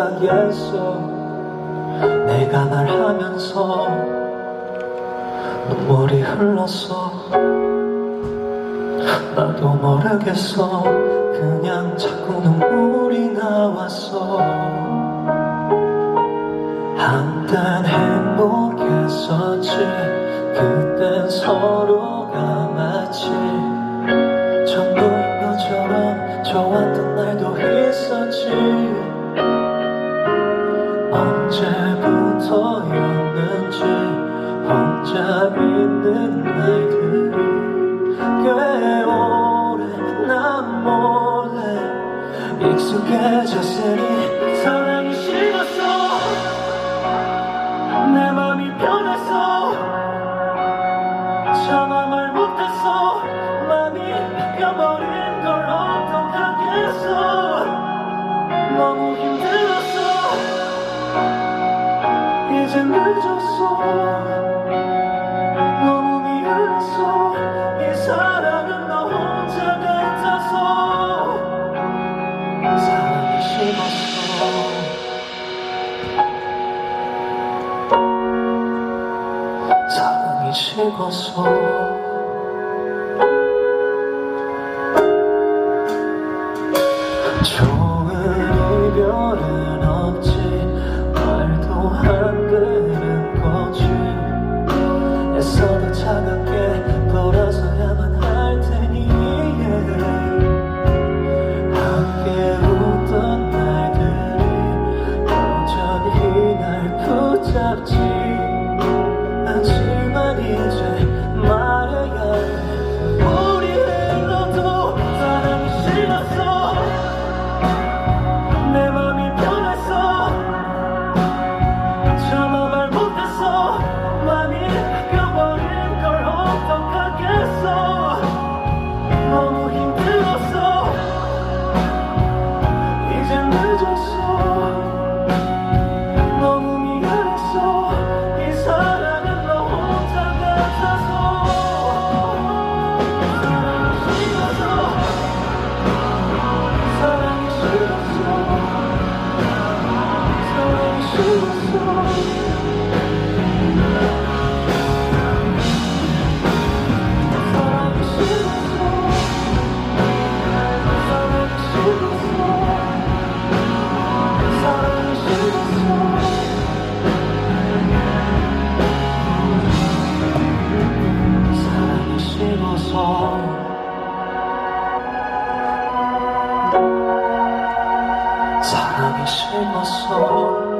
가겠어 내가 말하면서 눈물이 흘렀어 나도 모르겠어. 그냥 자꾸 눈물이 나왔어 한땐 행복했었지. 그땐 서로가 마치 전부인 것처럼 좋았 몰래 익숙해졌으니 사랑이 식었어. 내 맘이 변했어. 차마 말 못했어. 맘이 바뀌어버린 걸 어떡하겠어. 너무 힘들었어. 이제 늦었어 식었어 좋 식어서 사랑이 식었어